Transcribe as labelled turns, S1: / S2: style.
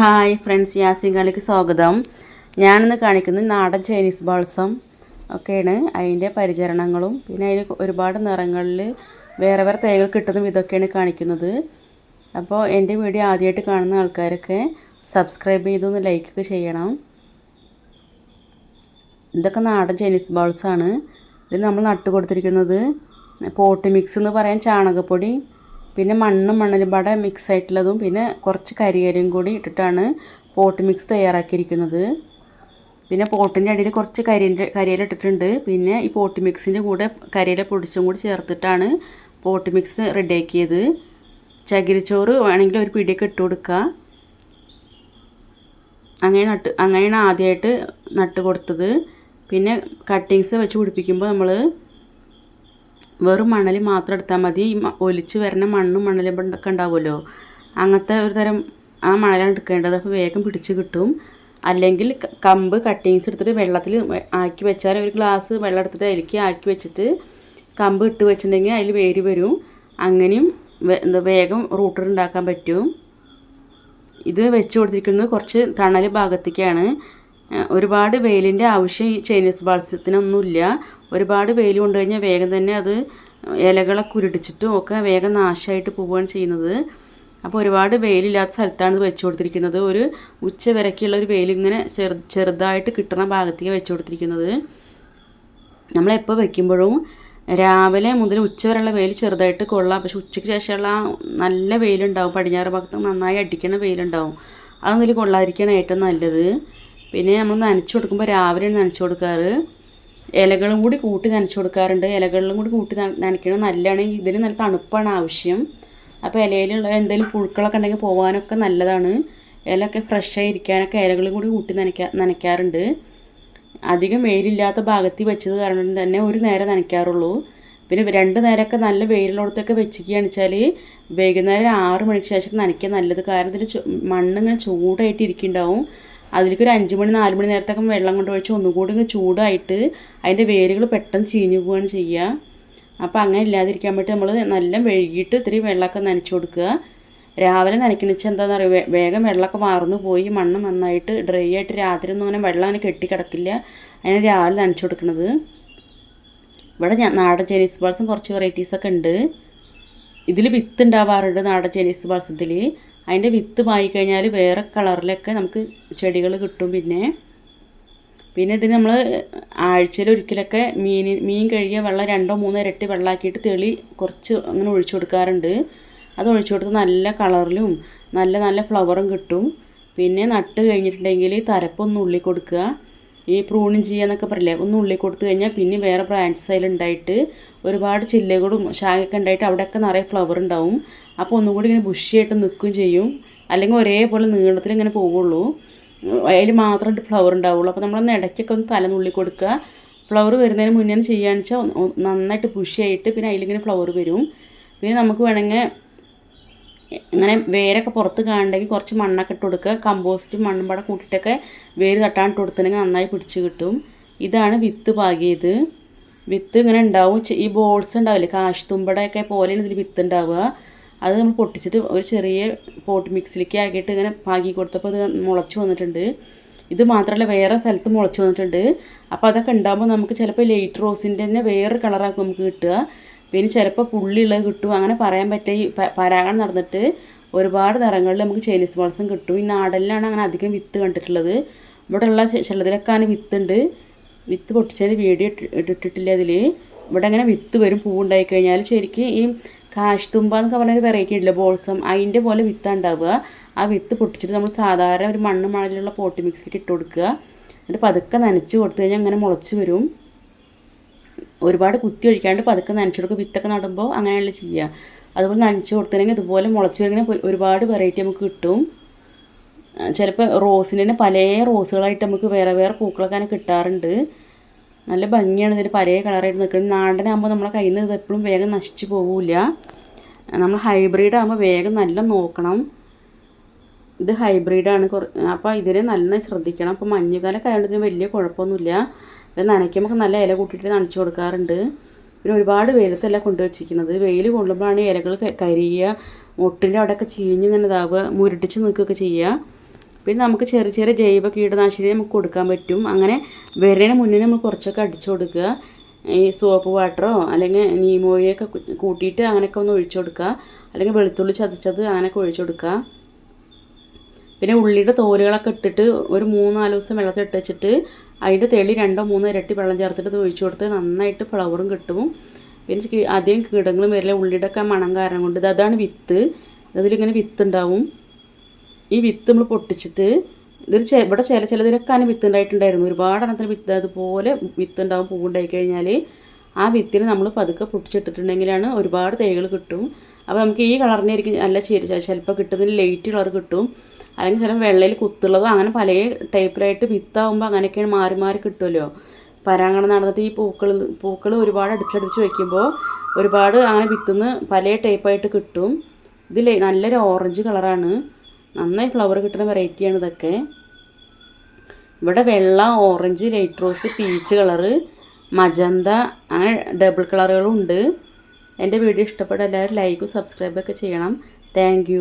S1: Hi friends യാസിങ്കാളിക്ക് സ്വാഗതം. ഞാനിന്ന് കാണിക്കുന്നത് നാടൻ ചൈനീസ് ബാൾസം ഒക്കെയാണ്. അതിന്റെ പരിചരണങ്ങളും പിന്നെ അതിൽ ഒരുപാട് നിറങ്ങളിൽ വേറെ വേറെ തേകൾ കിട്ടുന്ന ഇതൊക്കെയാണ് കാണിക്കുന്നത്. അപ്പോൾ എന്റെ വീഡിയോ ആദ്യമായിട്ട് കാണുന്ന ആൾക്കാരൊക്കെ സബ്സ്ക്രൈബ് ചെയ്തൊന്ന് ലൈക്കൊക്കെ ചെയ്യണം. ഇതൊക്കെ നാടൻ ചൈനീസ് ബാൾസാണ്. ഇതിൽ നമ്മൾ നട്ട് കൊടുത്തിരിക്കുന്നത് പോട്ട് മിക്സ് എന്ന് പറയാൻ ചാണകപ്പൊടി പിന്നെ മണ്ണും മണലും പാടെ മിക്സ് ആയിട്ടുള്ളതും പിന്നെ കുറച്ച് കരിയരയും കൂടി ഇട്ടിട്ടാണ് പോട്ട് മിക്സ് തയ്യാറാക്കിയിരിക്കുന്നത്. പിന്നെ പോട്ടിന്റെ അടിയിൽ കുറച്ച് കരിന്റെ കരിയില ഇട്ടിട്ടുണ്ട്. പിന്നെ ഈ പോട്ട് മിക്സിന്റെ കൂടെ കരിയില പൊടിച്ചും കൂടി ചേർത്തിട്ടാണ് പോട്ട് മിക്സ് റെഡിയാക്കിയത് ചകിരിച്ചോറ് വേണമെങ്കിൽ ഒരു പിടിയൊക്കെ ഇട്ട് കൊടുക്കുക അങ്ങനെ നട്ട് അങ്ങനെയാണ് ആദ്യമായിട്ട് നട്ട് കൊടുത്തത്. പിന്നെ കട്ടിങ്സ് വെച്ച് പിടിപ്പിക്കുമ്പോൾ നമ്മൾ വെറും മണൽ മാത്രം എടുത്താൽ മതി. ഒലിച്ച് വരുന്ന മണ്ണും മണലും ഒക്കെ ഉണ്ടാവുമല്ലോ. അങ്ങനത്തെ ഒരു തരം ആ മണലാണ് എടുക്കേണ്ടത്. അപ്പോൾ വേഗം പിടിച്ച് കിട്ടും. അല്ലെങ്കിൽ കമ്പ് കട്ടിങ്സ് എടുത്തിട്ട് വെള്ളത്തിൽ ആക്കി വെച്ചാൽ ഒരു ഗ്ലാസ് വെള്ളം എടുത്തിട്ട് അതിലേക്ക് ആക്കി വെച്ചിട്ട് കമ്പ് ഇട്ട് വെച്ചിട്ടുണ്ടെങ്കിൽ അതിൽ വേര് വരും. അങ്ങനെയും എന്താ വേഗം റൂട്ടർ ഉണ്ടാക്കാൻ പറ്റും. ഇത് വെച്ച് കൊടുത്തിരിക്കുന്നത് കുറച്ച് തണൽ ഭാഗത്തേക്കാണ്. ഒരുപാട് വെയിലിന്റെ ആവശ്യം ഈ ചൈനീസ് ബാൾസ്യത്തിനൊന്നുമില്ല ഒരുപാട് വെയിൽ കൊണ്ടു കഴിഞ്ഞാൽ വേഗം തന്നെ അത് ഇലകളൊക്കെ ഉരുടിച്ചിട്ടും ഒക്കെ വേഗം നാശമായിട്ട് പോവുകയാണ് ചെയ്യുന്നത്. അപ്പോൾ ഒരുപാട് വെയിലില്ലാത്ത സ്ഥലത്താണ് ഇത് വെച്ച് കൊടുത്തിരിക്കുന്നത്. ഒരു ഉച്ച വരയ്ക്കുള്ള ഒരു വെയിൽ ഇങ്ങനെ ചെറു ചെറുതായിട്ട് കിട്ടുന്ന ഭാഗത്തേക്ക് വെച്ച് കൊടുത്തിരിക്കുന്നത്. നമ്മളെപ്പോൾ വെക്കുമ്പോഴും രാവിലെ മുതൽ ഉച്ച വരെയുള്ള വെയിൽ ചെറുതായിട്ട് കൊള്ളാം. പക്ഷെ ഉച്ചയ്ക്ക് ശേഷമുള്ള നല്ല വെയിലുണ്ടാവും. പടിഞ്ഞാറ് ഭാഗത്ത് നന്നായി അടിക്കുന്ന വെയിലുണ്ടാവും. അതൊന്നും കൊള്ളാതിരിക്കുകയാണ് ഏറ്റവും നല്ലത്. പിന്നെ നമ്മൾ നനച്ച് കൊടുക്കുമ്പോൾ രാവിലെയാണ് നനച്ച് കൊടുക്കാറ്. ഇലകളും കൂടി കൂട്ടി നനച്ച് കൊടുക്കാറുണ്ട്. ഇലകളിലും കൂടി കൂട്ടി നനയ്ക്കുന്നത് നല്ലതാണ്. ഇതിന് നല്ല തണുപ്പാണ് ആവശ്യം. അപ്പോൾ ഇലയിലുള്ള എന്തെങ്കിലും പുഴുക്കളൊക്കെ ഉണ്ടെങ്കിൽ പോകാനൊക്കെ നല്ലതാണ്. ഇലയൊക്കെ ഫ്രഷായി ഇരിക്കാനൊക്കെ ഇലകളും കൂടി കൂട്ടി നനയ്ക്കാ നനയ്ക്കാറുണ്ട്. അധികം വെയിലില്ലാത്ത ഭാഗത്ത് വെച്ചത് കാരണം തന്നെ ഒരു നേരം നനയ്ക്കാറുള്ളൂ. പിന്നെ രണ്ട് നേരമൊക്കെ നല്ല വെയിലിനോടത്തൊക്കെ വെച്ചിരിക്കുകയാണ് വെച്ചാൽ വൈകുന്നേരം ആറ് മണിക്ക് ശേഷം നനയ്ക്കാൻ നല്ലത്. കാരണം ഇതിൽ മണ്ണിങ്ങനെ ചൂടായിട്ട് ഇരിക്കുന്നുണ്ടാവും അതിലേക്ക് ഒരു അഞ്ച് മണി നാല് മണി നേരത്തൊക്കെ വെള്ളം കൊണ്ട് ഒഴിച്ച് ഒന്നും കൂടി ഇങ്ങനെ ചൂടായിട്ട് അതിന്റെ വേരുകൾ പെട്ടെന്ന് ചീഞ്ഞു പോവുകയാണ് ചെയ്യുക. അപ്പോൾ അങ്ങനെ ഇല്ലാതിരിക്കാൻ വേണ്ടി നമ്മൾ നല്ല വെഴുകിയിട്ട് ഇത്തിരി വെള്ളമൊക്കെ നനച്ചു കൊടുക്കുക. രാവിലെ നനയ്ക്കണിച്ച് എന്താണെന്ന് പറയുക വേഗം വെള്ളമൊക്കെ വാർന്നു പോയി മണ്ണ് നന്നായിട്ട് ഡ്രൈ ആയിട്ട് രാത്രി ഒന്നും അങ്ങനെ വെള്ളം അങ്ങനെ കെട്ടിക്കിടക്കില്ല അതിനെ രാവിലെ നനച്ചു കൊടുക്കുന്നത് ഇവിടെ നാടൻ ചൈനീസ് ബാൾസും കുറച്ച് വെറൈറ്റീസൊക്കെ ഉണ്ട്. ഇതിൽ വിത്ത് ഉണ്ടാവാറുണ്ട് നാടൻ ചൈനീസ് ബാൾസത്തിൽ അതിന്റെ വിത്ത് വാങ്ങിക്കഴിഞ്ഞാൽ വേറെ കളറിലൊക്കെ നമുക്ക് ചെടികൾ കിട്ടും പിന്നെ. പിന്നെ ഇതിന് നമ്മൾ ആഴ്ചയിൽ ഒരിക്കലൊക്കെ മീൻ മീൻ കഴുകിയ വെള്ളം രണ്ടോ മൂന്നോ ഇരട്ടി വെള്ളമാക്കിയിട്ട് തെളി കുറച്ച് അങ്ങനെ ഒഴിച്ചു കൊടുക്കാറുണ്ട്. അത് ഒഴിച്ചു കൊടുത്ത് നല്ല കളറിലും നല്ല നല്ല ഫ്ലവറും കിട്ടും. പിന്നെ നട്ട് കഴിഞ്ഞിട്ടുണ്ടെങ്കിൽ തരപ്പൊന്ന് ഉള്ളി കൊടുക്കുക. ഈ പ്രൂണിങ് ചെയ്യാന്നൊക്കെ പറയില്ലേ? ഒന്ന് ഉള്ളി കൊടുത്തു കഴിഞ്ഞാൽ പിന്നെ വേറെ ബ്രാഞ്ചസ് അതിലുണ്ടായിട്ട് ഒരുപാട് ചില്ലകളും ശാഖയൊക്കെ ഉണ്ടായിട്ട് അവിടെയൊക്കെ നിറയെ ഫ്ലവർ ഉണ്ടാവും. അപ്പോൾ ഒന്നും കൂടി ഇങ്ങനെ ബുഷിയായിട്ട് നിൽക്കുകയും ചെയ്യും. അല്ലെങ്കിൽ ഒരേപോലെ നീളത്തിൽ ഇങ്ങനെ പോവുള്ളൂ. അതിൽ മാത്രം ഫ്ലവർ ഉണ്ടാവുള്ളൂ. അപ്പോൾ നമ്മളൊന്ന് ഇടയ്ക്കൊക്കെ ഒന്ന് തല നുള്ളി കൊടുക്കുക. ഫ്ലവർ വരുന്നതിന് മുന്നേ ചെയ്യുകയാണെന്ന് വെച്ചാൽ നന്നായിട്ട് ബുഷിയായിട്ട് പിന്നെ അതിലിങ്ങനെ ഫ്ലവർ വരും. പിന്നെ നമുക്ക് വേണമെങ്കിൽ ഇങ്ങനെ വേരൊക്കെ പുറത്ത് കാണണമെങ്കിൽ കുറച്ച് മണ്ണൊക്കെ ഇട്ട് കൊടുക്കുക. കമ്പോസ്റ്റും മണ്ണും പാടെ കൂട്ടിയിട്ടൊക്കെ വേര് തട്ടാണ്ട് കൊടുത്തിട്ടുണ്ടെങ്കിൽ നന്നായി പിടിച്ച് കിട്ടും. ഇതാണ് വിത്ത് പാകിയത്. വിത്ത് ഇങ്ങനെ ഉണ്ടാവും. ഈ ബോൾസ് ഉണ്ടാവില്ലേ? കാശുത്തുമ്പടയൊക്കെ പോലെയാണ് ഇതിൽ വിത്ത് ഉണ്ടാവുക. അത് നമ്മൾ പൊട്ടിച്ചിട്ട് ഒരു ചെറിയ പോട്ട് മിക്സിലേക്ക് ആക്കിയിട്ട് ഇങ്ങനെ പാകി കൊടുത്തപ്പോൾ ഇത് മുളച്ച് വന്നിട്ടുണ്ട്. ഇത് മാത്രമല്ല വേറെ സ്ഥലത്ത് മുളച്ച് വന്നിട്ടുണ്ട്. അപ്പോൾ അതൊക്കെ ഉണ്ടാകുമ്പോൾ നമുക്ക് ചിലപ്പോൾ ലൈറ്റ് റോസിന്റെ തന്നെ വേറെ കളറാക്കും നമുക്ക് കിട്ടുക. പിന്നെ ചിലപ്പോൾ പുള്ളിയുള്ളത് കിട്ടും. അങ്ങനെ പറയാൻ പറ്റിയ ഈ പരാഗണം നടന്നിട്ട് ഒരുപാട് നിറങ്ങളിൽ നമുക്ക് ചൈനീസ് ബോൾസും കിട്ടും. ഈ നാടനിലാണ് അങ്ങനെ അധികം വിത്ത് കണ്ടിട്ടുള്ളത്. ഇവിടെ ഉള്ള ചെ- ചിലതിലൊക്കെ അങ്ങനെ വിത്തുണ്ട്. വിത്ത് പൊട്ടിച്ചതിന് വീഡിയോ ഇട്ടി- ഇട്ടിട്ടില്ല അതിൽ ഇവിടെ അങ്ങനെ വിത്ത് വരും പൂവുണ്ടായി കഴിഞ്ഞാൽ ശരിക്കും ഈ കാശ് തുമ്പ എന്നൊക്കെ പറഞ്ഞൊരു വെറൈറ്റി ഉണ്ടല്ലോ ബോൾസം അതിന്റെ പോലെ വിത്താണ് ഉണ്ടാവുക. ആ വിത്ത് പൊട്ടിച്ചിട്ട് നമ്മൾ സാധാരണ ഒരു മണ്ണ് മണലുള്ള പോട്ടി മിക്സിലേക്ക് ഇട്ട് കൊടുക്കുക. എന്നിട്ട് പതുക്കെ നനച്ച് കൊടുത്തു കഴിഞ്ഞാൽ അങ്ങനെ മുളച്ച് വരും. ഒരുപാട് കുത്തി ഒഴിക്കാണ്ട് പതുക്കെ നനച്ചു വിത്തൊക്കെ നടുമ്പോൾ അങ്ങനെയുള്ള ചെയ്യുക അതുപോലെ നനച്ചു കൊടുത്തില്ലെങ്കിൽ ഇതുപോലെ മുളച്ച് വരുന്ന ഒരുപാട് വെറൈറ്റി നമുക്ക് കിട്ടും. ചിലപ്പോൾ റോസിന് തന്നെ പല റോസുകളായിട്ട് നമുക്ക് വേറെ വേറെ പൂക്കളൊക്കെ അങ്ങനെ കിട്ടാറുണ്ട്. നല്ല ഭംഗിയാണ് ഇതിന് പല കളറായിട്ട് നിൽക്കുന്നത്. നാടനാകുമ്പോൾ നമ്മളെ കയ്യിൽ നിന്ന് ഇത് എപ്പോഴും വേഗം നശിച്ചു പോകില്ല നമ്മൾ ഹൈബ്രിഡ് ആകുമ്പോൾ വേഗം നല്ല നോക്കണം. ഇത് ഹൈബ്രിഡാണ് കുറ അപ്പോൾ ഇതിനെ നല്ല ശ്രദ്ധിക്കണം. അപ്പോൾ മഞ്ഞുകാലൊക്കെ ആയതുകൊണ്ട് വലിയ കുഴപ്പമൊന്നുമില്ല. ഇത് നനയ്ക്കുമ്പോൾ നല്ല ഇല കൂട്ടിയിട്ട് നനച്ച് കൊടുക്കാറുണ്ട്. പിന്നെ ഒരുപാട് വെയിലത്തല്ല കൊണ്ടുവച്ചിരിക്കുന്നത് വെയിൽ കൊള്ളുമ്പോഴാണ് ഇലകൾ കരിയുക മുട്ടിന്റെ അവിടെയൊക്കെ ചീഞ്ഞ് ഇങ്ങനെ ഇതാവുക മുരടിച്ച് നിൽക്കുകയൊക്കെ ചെയ്യുക. പിന്നെ നമുക്ക് ചെറിയ ചെറിയ ജൈവ കീടനാശിനി നമുക്ക് കൊടുക്കാൻ പറ്റും. അങ്ങനെ വരുന്നതിന് മുന്നേ നമ്മൾ കുറച്ചൊക്കെ അടിച്ചു കൊടുക്കുക. ഈ സോപ്പ് വാട്ടറോ അല്ലെങ്കിൽ നീമോയൊക്കെ കൂട്ടിയിട്ട് അങ്ങനെയൊക്കെ ഒന്ന് ഒഴിച്ചു കൊടുക്കുക. അല്ലെങ്കിൽ വെളുത്തുള്ളി ചതച്ചത് അങ്ങനെയൊക്കെ ഒഴിച്ചു കൊടുക്കുക. പിന്നെ ഉള്ളിയുടെ തോലുകളൊക്കെ ഇട്ടിട്ട് ഒരു മൂന്നാൽ നാല് ദിവസം വെള്ളത്തിൽ ഇട്ട് വെച്ചിട്ട് അതിന്റെ തെളി രണ്ടോ മൂന്നോ ഇരട്ടി വെള്ളം ചേർത്തിട്ട് ഒഴിച്ചു കൊടുത്ത് നന്നായിട്ട് ഫ്ലവറും കിട്ടും. പിന്നെ അധികം കീടങ്ങളും വരില്ല. ഉള്ളിയുടെ ഒക്കെ മണം കാരണം കൊണ്ട് അതാണ് വിത്ത്. അതിലിങ്ങനെ വിത്ത് ഉണ്ടാവും. ഈ വിത്ത് നമ്മൾ പൊട്ടിച്ചിട്ട് ഇതൊരു ചെ- ഇവിടെ ചില ചിലതിലൊക്കെ അതിന് വിത്ത് ഉണ്ടായിട്ടുണ്ടായിരുന്നു. ഒരുപാട് എണ്ണത്തിന് വിത്ത് അതുപോലെ വിത്ത് ഉണ്ടാവും പൂവുണ്ടായി കഴിഞ്ഞാൽ ആ വിത്തിന് നമ്മൾ പതുക്കെ പൊട്ടിച്ചിട്ടിട്ടുണ്ടെങ്കിലാണ് ഒരുപാട് തൈകൾ കിട്ടും. അപ്പോൾ നമുക്ക് ഈ കളറിനായിരിക്കും നല്ല ചിലപ്പോൾ പിന്നെ ലൈറ്റ് കളർ കിട്ടും. അല്ലെങ്കിൽ ചിലപ്പോൾ വെള്ളയിൽ കുത്തുള്ളതോ അങ്ങനെ പല ടൈപ്പിലായിട്ട് വിത്താവുമ്പോൾ അങ്ങനെയൊക്കെയാണ് മാറി മാറി കിട്ടുമല്ലോ. പരാങ്കണം നടന്നിട്ട് ഈ പൂക്കൾ പൂക്കൾ ഒരുപാട് അടുപ്പിച്ചടുപ്പിച്ച് വയ്ക്കുമ്പോൾ ഒരുപാട് അങ്ങനെ വിത്തുന്ന പല ടൈപ്പായിട്ട് കിട്ടും. ഇതിൽ നല്ലൊരു ഓറഞ്ച് കളറാണ്. നന്നായി ഫ്ലവർ കിട്ടുന്ന വെറൈറ്റിയാണ് ഇതൊക്കെ. ഇവിടെ വെള്ള orange light rose peach colour magenta അങ്ങനെ ഡബിൾ കളറുകളും ഉണ്ട് എന്റെ വീഡിയോ ഇഷ്ടപ്പെട്ട എല്ലാവരും ലൈക്കും സബ്സ്ക്രൈബൊക്കെ ചെയ്യണം. താങ്ക്